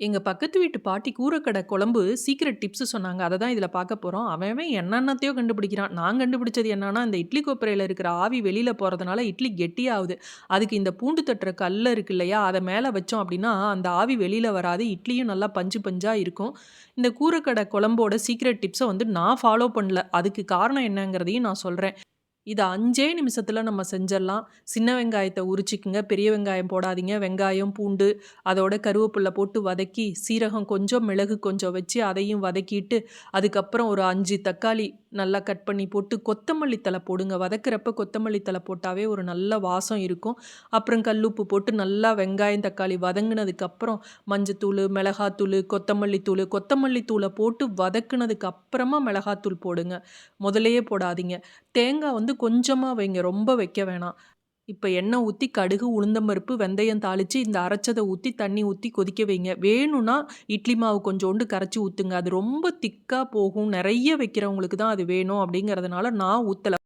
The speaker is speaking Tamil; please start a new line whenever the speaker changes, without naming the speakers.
எங்க பக்கத்து வீட்டு பாட்டி கூரக்கடை குழம்பு சீக்ரெட் டிப்ஸ் சொன்னாங்க. அதை தான் இதில பார்க்க போறோம். அவன் அவன் என்னென்னத்தையோ கண்டுபிடிக்கிறான். நான் கண்டுபிடிச்சது என்னன்னா, இந்த இட்லி கொப்பரையில இருக்கிற ஆவி வெளியில போறதுனால இட்லி கெட்டியாவுது. அதுக்கு இந்த பூண்டு தட்டுற கல்லு இருக்கு இல்லையா? அத மேல வச்சோம் அப்படின்னா அந்த ஆவி வெளியில வராது. இட்லியும் நல்லா பஞ்சு பஞ்சா இருக்கும். இந்த கூரக்கடை குழம்போட சீக்ரெட் டிப்ஸ வந்து நான் ஃபாலோ பண்ணல. அதுக்கு காரணம் என்னங்கிறதையும் நான் சொல்றேன். இது அஞ்சே நிமிஷத்தில் நம்ம செஞ்சிடலாம் சின்ன வெங்காயத்தை உரிச்சிக்குங்க பெரிய வெங்காயம் போடாதீங்க. வெங்காயம், பூண்டு அதோட கருவேப்பில்லை போட்டு வதக்கி, சீரகம் கொஞ்சம், மிளகு கொஞ்சம் வச்சு அதையும் வதக்கிட்டு, அதுக்கப்புறம் ஒரு அஞ்சு தக்காளி நல்லா கட் பண்ணி போட்டு, கொத்தமல்லி தலை போடுங்க. வதக்குறப்ப கொத்தமல்லி தலை போட்டாவே ஒரு நல்ல வாசம் இருக்கும். அப்புறம் கல்லுப்பு போட்டு நல்லா வெங்காயம், தக்காளி வதங்கினதுக்கப்புறம் மஞ்சத்தூள் மிளகாத்தூள் கொத்தமல்லி தூள் கொத்தமல்லி தூளை போட்டு வதக்குனதுக்கு அப்புறமா மிளகாத்தூள் போடுங்க. முதலையே போடாதீங்க. தேங்காய் வந்து கொஞ்சமாக வைங்க. ரொம்ப வைக்க வேணாம். இப்போ எண்ணெய் ஊற்றி கடுகு, உளுந்தம்பருப்பு, வெந்தயம் தாளித்து இந்த அரைச்சதை ஊற்றி தண்ணி ஊற்றி கொதிக்க வைங்க. வேணும்னா இட்லி மாவு கொஞ்சோண்டு கரைச்சி ஊற்றுங்க அது ரொம்ப திக்காக போகும். நிறைய வைக்கிறவங்களுக்கு தான் அது வேணும் அப்படிங்கிறதுனால நான் ஊற்றலை